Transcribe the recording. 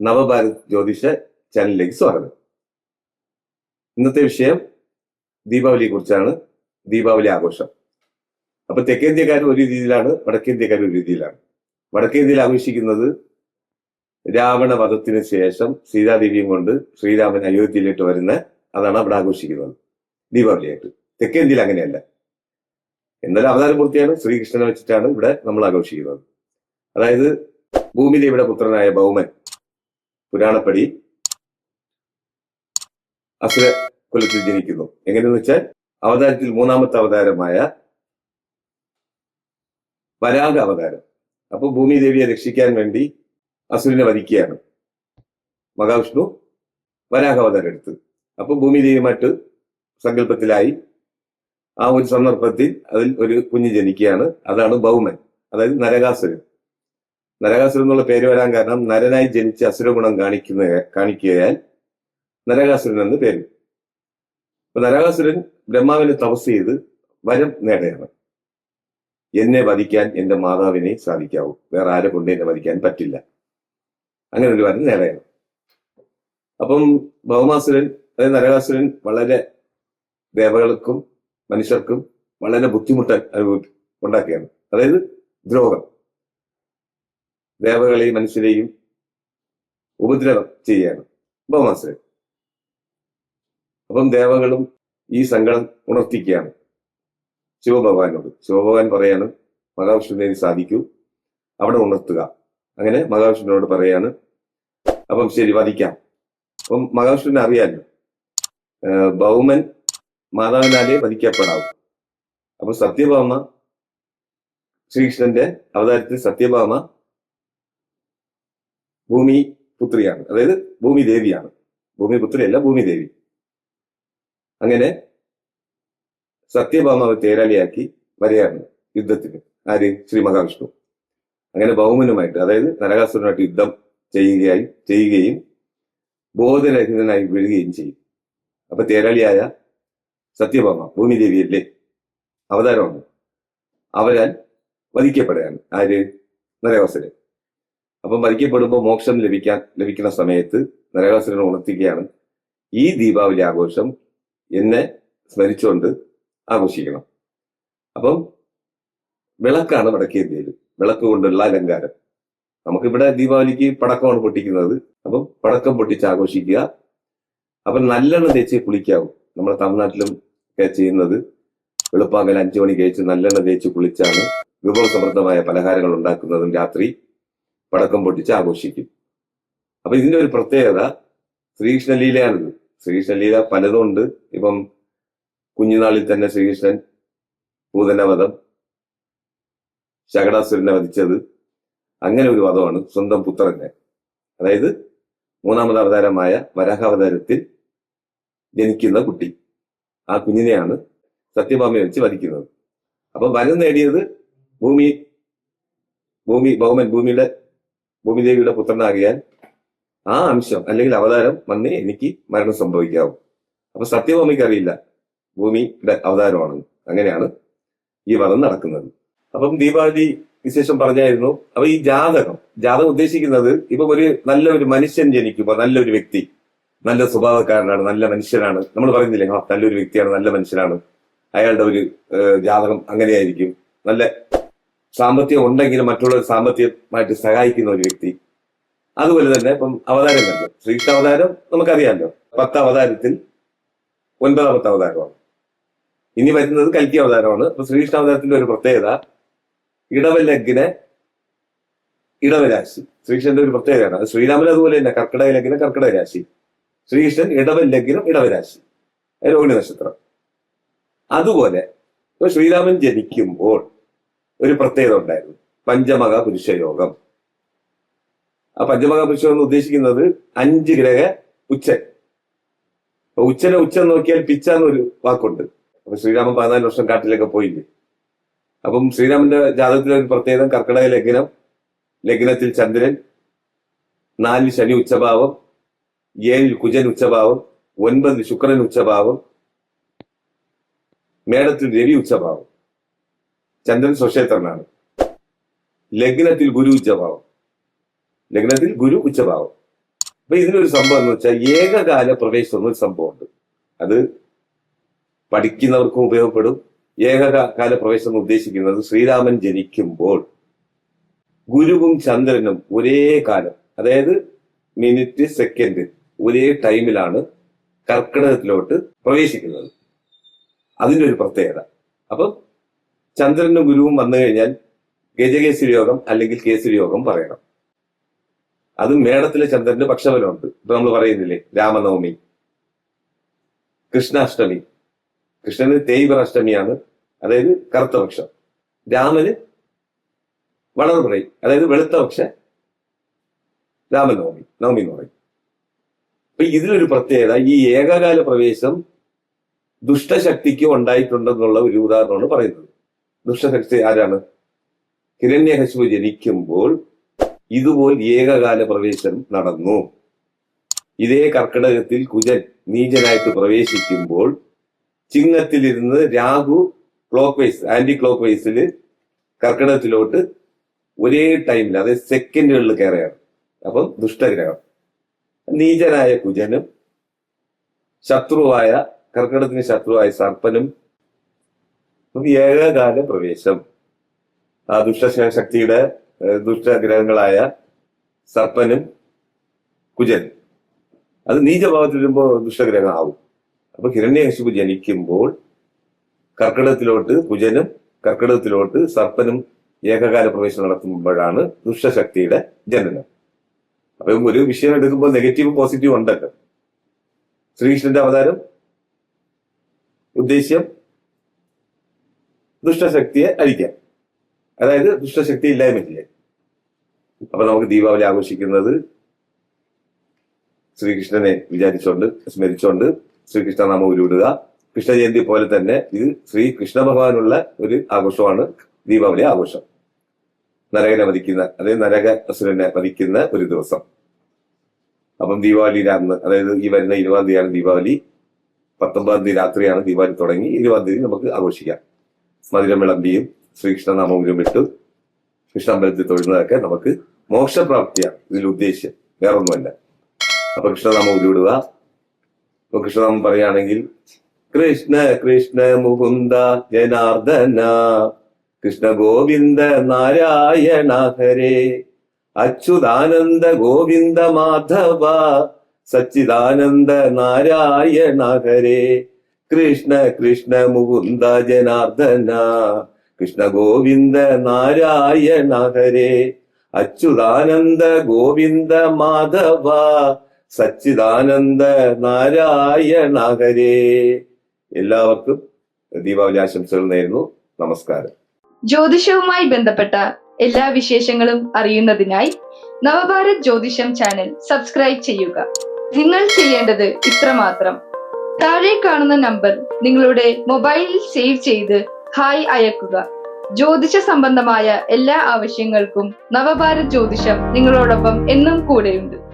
നവഭാരത് ജ്യോതിഷ ചാനലിലേക്ക് സ്വാഗതം. ഇന്നത്തെ വിഷയം ദീപാവലിയെ കുറിച്ചാണ്. ദീപാവലി ആഘോഷം. അപ്പൊ തെക്കേന്ത്യക്കാർ ഒരു രീതിയിലാണ് വടക്കേന്ത്യക്കാർ ഒരു രീതിയിലാണ്. വടക്കേന്ത്യയിൽ ആഘോഷിക്കുന്നത് രാവണ വധത്തിന് ശേഷം സീതാദേവിയും കൊണ്ട് ശ്രീരാമൻ അയോധ്യയിലേക്ക് വരുന്ന അതാണ് അവിടെ ആഘോഷിക്കുന്നത് ദീപാവലിയായിട്ട്. തെക്കേന്ത്യയിൽ അങ്ങനെയല്ല. എന്നാലും അവതാരം പൂർത്തിയാണ് ശ്രീകൃഷ്ണനെ വെച്ചിട്ടാണ് ഇവിടെ നമ്മൾ ആഘോഷിക്കുന്നത്. അതായത് ഭൂമിദേവിയുടെ പുത്രനായ ഭൗമൻ പുരാണപ്പടി അസുര കുലത്തിൽ ജനിക്കുന്നു. എങ്ങനെയെന്ന് വെച്ചാൽ അവതാരത്തിൽ മൂന്നാമത്തെ അവതാരമായ വരാഗ അവതാരം. അപ്പോൾ ഭൂമി ദേവിയെ രക്ഷിക്കാൻ വേണ്ടി അസുരനെ വധിക്കുകയാണ്. മഹാവിഷ്ണു വരാഹ അവതാരം എടുത്ത്. അപ്പൊ ഭൂമി ദേവിയുമായിട്ട് സങ്കല്പത്തിലായി ആ ഒരു സന്ദർഭത്തിൽ അതിൽ ഒരു കുഞ്ഞ് ജനിക്കുകയാണ്. അതാണ് ബൗമൻ അതായത് നരകാസുരൻ. നരകാസുരൻ എന്നുള്ള പേര് വരാൻ കാരണം നരനായി ജനിച്ച് അസുരഗുണം കാണിക്കുന്ന കാണിക്കുകയാൽ നരകാസുരൻ എന്ന് പേര്. അപ്പൊ നരകാസുരൻ ബ്രഹ്മാവിനെ തപസ് ചെയ്ത് വരം നേടുകയാണ്. എന്നെ വധിക്കാൻ എന്റെ മാതാവിനെ സാധിക്കാവൂ. വേറെ ആരെ കൊണ്ട് എന്നെ വധിക്കാൻ പറ്റില്ല. അങ്ങനെ ഒരു വരം നേടുകയാണ്. അപ്പം ഭൗമാസുരൻ അതായത് നരകാസുരൻ വളരെ ദേവകൾക്കും മനുഷ്യർക്കും വളരെ ബുദ്ധിമുട്ട് അനുഭവി ഉണ്ടാക്കുകയാണ്. അതായത് ദ്രോഹം. ദേവകളെയും മനുഷ്യരെയും ഉപദ്രവം ചെയ്യാണ്. ഭൗമാസുരൻ അപ്പം ദേവകളും ഈ സങ്കടം ഉണർത്തിക്കുകയാണ് ശിവഭഗവാനോട്. ശിവഭഗവാൻ പറയാണ് മഹാവിഷ്ണുവിനെ സാധിക്കൂ. അവിടെ ഉണർത്തുക. അങ്ങനെ മഹാവിഷ്ണുവിനോട് പറയാണ് അപ്പം ശരി വധിക്കാം. അപ്പം മഹാവിഷ്ണുവിനെ അറിയാലോ ഏഹ് ഭൗമൻ മാതാവിനാലേ വധിക്കപ്പെടാവും. അപ്പൊ സത്യഭാമ ശ്രീകൃഷ്ണന്റെ അവതാരത്തിൽ സത്യഭാമ ഭൂമി പുത്രിയാണ്. അതായത് ഭൂമി ദേവിയാണ്. ഭൂമി പുത്രിയല്ല ഭൂമി ദേവി. അങ്ങനെ സത്യഭാമ തേരാളിയാക്കി വരെയാണ് യുദ്ധത്തിന്. ആര്? ശ്രീ മഹാവിഷ്ണു. അങ്ങനെ ഭൗമനുമായിട്ട് അതായത് നരകാസുരനുമായിട്ട് യുദ്ധം ചെയ്യുകയായി ചെയ്യുകയും ബോധരഹിതനായി വീഴുകയും ചെയ്യും. അപ്പൊ തേരാളിയായ സത്യഭാമ ഭൂമിദേവിയല്ലേ അവതാരമാണ്. അവരാൽ വധിക്കപ്പെടുകയാണ്. ആര്? നരകാസുരൻ. അപ്പം മരിക്കപ്പെടുമ്പോൾ മോക്ഷം ലഭിക്കാൻ ലഭിക്കുന്ന സമയത്ത് നരകാസുരനെ ഉണർത്തിക്കുകയാണ്. ഈ ദീപാവലി ആഘോഷം എന്നെ സ്മരിച്ചുകൊണ്ട് ആഘോഷിക്കണം. അപ്പം വിളക്കാണ് വടക്കേ ഇന്ത്യയിൽ വിളക്ക് കൊണ്ടുള്ള അലങ്കാരം. നമുക്കിവിടെ ദീപാവലിക്ക് പടക്കമാണ് പൊട്ടിക്കുന്നത്. അപ്പം പടക്കം പൊട്ടിച്ച് ആഘോഷിക്കുക. അപ്പം നല്ലെണ്ണ തേച്ച് കുളിക്കാവും. നമ്മുടെ തമിഴ്നാട്ടിലും ഒക്കെ ചെയ്യുന്നത് വെളുപ്പാങ്കൽ അഞ്ചു മണി കഴിച്ച് നല്ലെണ്ണ തേച്ച് കുളിച്ചാണ് വിഭവസമൃദ്ധമായ പലഹാരങ്ങൾ ഉണ്ടാക്കുന്നതും രാത്രി പടക്കം പൊട്ടിച്ച് ആഘോഷിക്കും. അപ്പൊ ഇതിന്റെ ഒരു പ്രത്യേകത ശ്രീകൃഷ്ണലീലയാണിത്. ശ്രീകൃഷ്ണലീല പലതുണ്ട്. ഇപ്പം കുഞ്ഞുനാളിൽ തന്നെ ശ്രീകൃഷ്ണൻ പൂതനവധം ശകടാസുരനെ വധിച്ചത്. അങ്ങനെ ഒരു വധമാണ് സ്വന്തം പുത്രന്റെ അതായത് മൂന്നാമത് അവതാരമായ വരാഹാവതാരത്തിൽ ജനിക്കുന്ന കുട്ടി. ആ കുഞ്ഞിനെയാണ് സത്യഭാമയെ വെച്ച് വധിക്കുന്നത്. അപ്പൊ വരം നേടിയത് ഭൂമി ഭൂമി ഭൗമൻ ഭൂമിയുടെ ഭൂമിദേവിയുടെ പുത്രനാകിയാൽ ആ അംശം അല്ലെങ്കിൽ അവതാരം വന്നേ എനിക്ക് മരണം സംഭവിക്കാവൂ. അപ്പൊ സത്യഭൂമിക്ക് അറിയില്ല ഭൂമിയുടെ അവതാരമാണ്. അങ്ങനെയാണ് ഈ വധം നടക്കുന്നത്. അപ്പം ദീപാവലി വിശേഷം പറഞ്ഞായിരുന്നു. അപ്പൊ ഈ ജാതകം ജാതകം ഉദ്ദേശിക്കുന്നത് ഇപ്പൊ ഒരു നല്ലൊരു മനുഷ്യൻ ജനിക്കുമ്പോൾ നല്ലൊരു വ്യക്തി നല്ല സ്വഭാവക്കാരനാണ് നല്ല മനുഷ്യനാണ്. നമ്മൾ പറയുന്നില്ലേ ആ നല്ലൊരു വ്യക്തിയാണ് നല്ല മനുഷ്യനാണ്. അയാളുടെ ഒരു ജാതകം അങ്ങനെയായിരിക്കും. നല്ല സാമ്പത്തികം ഉണ്ടെങ്കിൽ മറ്റുള്ളവർ സാമ്പത്തികമായിട്ട് സഹായിക്കുന്ന ഒരു വ്യക്തി. അതുപോലെ തന്നെ ഇപ്പം അവതാരം കണ്ടു ശ്രീകൃഷ്ണ അവതാരം നമുക്കറിയാമല്ലോ. പത്ത് അവതാരത്തിൽ ഒൻപതാമത്തെ അവതാരമാണ്. ഇനി വരുന്നത് കൽക്കി അവതാരമാണ്. അപ്പൊ ശ്രീകൃഷ്ണ അവതാരത്തിന്റെ ഒരു പ്രത്യേകത ഇടവലഗ്നെ ഇടവരാശി. ശ്രീകൃഷ്ണന്റെ ഒരു പ്രത്യേകതയാണ്. അത് ശ്രീരാമൻ അതുപോലെ തന്നെ കർക്കിടക ലഗ്നം കർക്കിടക രാശി. ശ്രീകൃഷ്ണൻ ഇടവൽ ലഗ്നം ഇടവരാശി രോഹിണി നക്ഷത്രം. അതുപോലെ ഇപ്പൊ ശ്രീരാമൻ ജനിക്കുമ്പോൾ ഒരു പ്രത്യേകത ഉണ്ടായിരുന്നു. പഞ്ചമക പുരുഷയോഗം ആ പഞ്ചമക പുരുഷം എന്ന് ഉദ്ദേശിക്കുന്നത് അഞ്ച് ഗ്രഹ അപ്പൊ ഉച്ചനെ ഉച്ച നോക്കിയാൽ പിച്ച എന്നൊരു വാക്കുണ്ട്. അപ്പൊ ശ്രീരാമൻ പതിനാല് വർഷം കാട്ടിലൊക്കെ പോയില്ലേ? അപ്പം ശ്രീരാമന്റെ ജാതകത്തിലെ ഒരു പ്രത്യേകത കർക്കിടക ലഗ്നം ലഗ്നത്തിൽ ചന്ദ്രൻ നാലിൽ ശനി ഉച്ചഭാവം ഏഴിൽ കുജൻ ഉച്ചഭാവം ഒൻപതിൽ ശുക്രൻ ഉച്ചഭാവം മേടത്തിൽ രവി ഉച്ചഭാവം. ചന്ദ്രൻ സ്വക്ഷേത്രനാണ്. ലഗ്നത്തിൽ ഗുരു ഉച്ചഭാവം. ലഗ്നത്തിൽ ഗുരു ഉച്ചഭാവം. അപ്പൊ ഇതിനൊരു സംഭവം എന്ന് വെച്ചാൽ ഏകകാല പ്രവേശനം എന്നൊരു സംഭവമുണ്ട്. അത് പഠിക്കുന്നവർക്കും ഉപയോഗപ്പെടും. ഏകകാല പ്രവേശനം ഉദ്ദേശിക്കുന്നത് ശ്രീരാമൻ ജനിക്കുമ്പോൾ ഗുരുവും ചന്ദ്രനും ഒരേ കാലം അതായത് മിനിറ്റ് സെക്കൻഡ് ഒരേ ടൈമിലാണ് കർക്കിടകത്തിലോട്ട് പ്രവേശിക്കുന്നത്. അതിന്റെ ഒരു പ്രത്യേകത. അപ്പം ചന്ദ്രനും ഗുരുവും വന്നു കഴിഞ്ഞാൽ ഗജകേസരി യോഗം അല്ലെങ്കിൽ കേസരി യോഗം പറയണം. അത് മേടത്തിലെ ചന്ദ്രന്റെ പക്ഷബലമുണ്ട് ഇപ്പൊ നമ്മൾ പറയുന്നില്ലേ രാമനവമി കൃഷ്ണാഷ്ടമി. കൃഷ്ണന് തേയ്വർ അഷ്ടമിയാണ് അതായത് കറുത്തപക്ഷം രാമന് രാമന് വളർപുറൈ അതായത് വെളുത്തപക്ഷ രാമനവമി നവമി എന്ന് പറയും. അപ്പൊ ഇതിലൊരു പ്രത്യേകത ഈ ഏകകാല പ്രവേശം ദുഷ്ടശക്തിക്ക് ഉണ്ടായിട്ടുണ്ടെന്നുള്ള ഒരു ഉദാഹരണമാണ് പറയുന്നത്. ദുഷ്ടശക്തി ആരാണ്? ഹിരണ്യകശിപു ജനിക്കുമ്പോൾ ഇതുപോൽ ഏകകാല പ്രവേശനം നടന്നു. ഇതേ കർക്കിടകത്തിൽ കുജൻ നീചനായിട്ട് പ്രവേശിക്കുമ്പോൾ ചിങ്ങത്തിലിരുന്ന് Rahu clockwise anti clock വൈസിൽ കർക്കിടകത്തിലോട്ട് ഒരേ ടൈമിൽ അതായത് സെക്കൻഡുകളിൽ കയറുകയാണ്. അപ്പം ദുഷ്ടഗ്രഹം. നീചനായ കുജനും ശത്രുവായ കർക്കിടകത്തിന് ശത്രുവായ സർപ്പനും അപ്പം ഏകകാല പ്രവേശം. ആ ദുഷ്ടശക്തിയുടെ ശക്തിയുടെ ദുഷ്ടഗ്രഹങ്ങളായ സർപ്പനും കുജൻ അത് നീചഭാവത്തിൽ വരുമ്പോൾ ദുഷ്ടഗ്രഹം ആവും അപ്പൊ ഹിരണ്യകശിപു ജനിക്കുമ്പോൾ കർക്കിടകത്തിലോട്ട് കുജനും കർക്കിടകത്തിലോട്ട് സർപ്പനും ഏകകാല പ്രവേശനം നടത്തുമ്പോഴാണ് ദുഷ്ടശക്തിയുടെ ജനനം. അപ്പൊ ഒരു വിഷയം എടുക്കുമ്പോൾ നെഗറ്റീവ് പോസിറ്റീവ് ഉണ്ടല്ലോ. ശ്രീകൃഷ്ണന്റെ അവതാരം ഉദ്ദേശ്യം ദുഷ്ടശക്തിയെ അഴിക്കാൻ അതായത് ദുഷ്ടശക്തി ഇല്ലായ്മ ചെയ്യാൻ. അപ്പൊ നമുക്ക് ദീപാവലി ആഘോഷിക്കുന്നത് ശ്രീകൃഷ്ണനെ വിചാരിച്ചുകൊണ്ട് സ്മരിച്ചുകൊണ്ട് ശ്രീകൃഷ്ണ നാമം ഉരുവിടുക. കൃഷ്ണജയന്തി പോലെ തന്നെ ഇത് ശ്രീ കൃഷ്ണ ഭഗവാനുള്ള ഒരു ആഘോഷമാണ് ദീപാവലി ആഘോഷം. നരകനെ വധിക്കുന്ന അതായത് നരക അസുരനെ വധിക്കുന്ന ഒരു ദിവസം. അപ്പം ദീപാവലി രാന്ന് അതായത് ഈ വരുന്ന ഇരുപതാം തീയതിയാണ് ദീപാവലി. പത്തൊമ്പതാം തീയതി രാത്രിയാണ് ദീപാവലി തുടങ്ങി. ഇരുപതാം തീയതി നമുക്ക് ആഘോഷിക്കാം. മധുരം വിളമ്പിയും ശ്രീകൃഷ്ണനാമം ഉരുമിട്ട് കൃഷ്ണാമ്പലത്തിൽ തൊഴുന്നതൊക്കെ നമുക്ക് മോക്ഷപ്രാപ്തിയാണ് ഇതിൽ ഉദ്ദേശ്യം വേറൊന്നുമല്ല. അപ്പൊ കൃഷ്ണനാമം ഉരുവിടുക ഇപ്പൊ കൃഷ്ണനാമം പറയുകയാണെങ്കിൽ കൃഷ്ണ കൃഷ്ണ മുകുന്ദ ജനാർദ്ദന കൃഷ്ണ ഗോവിന്ദ നാരായണ ഹരേ അച്യുതാനന്ദ ഗോവിന്ദ മാധവ സച്ചിദാനന്ദ നാരായണ ഹരേ കൃഷ്ണ കൃഷ്ണ മുകുന്ദ ജനാർദ്ദന കൃഷ്ണ ഗോവിന്ദ നാരായണ ഹരേ അച്യുതാനന്ദ ഗോവിന്ദ മാധവ സച്ചിദാനന്ദ നാരായണ ഹരേ. എല്ലാവർക്കും ദീപാവലി ആശംസകൾ നേരുന്നു. നമസ്കാരം. ജ്യോതിഷവുമായി ബന്ധപ്പെട്ട എല്ലാ വിശേഷങ്ങളും അറിയുന്നതിനായി നവഭാരത് ജ്യോതിഷം ചാനൽ സബ്സ്ക്രൈബ് ചെയ്യുക. നിങ്ങൾ ചെയ്യേണ്ടത് ഇത്രമാത്രം. താഴെ കാണുന്ന നമ്പർ നിങ്ങളുടെ മൊബൈലിൽ സേവ് ചെയ്ത് ഹായ് അയക്കുക. ജ്യോതിഷ സംബന്ധമായ എല്ലാ ആവശ്യങ്ങൾക്കും നവഭാരത് ജ്യോതിഷം നിങ്ങളോടൊപ്പം എന്നും കൂടെയുണ്ട്.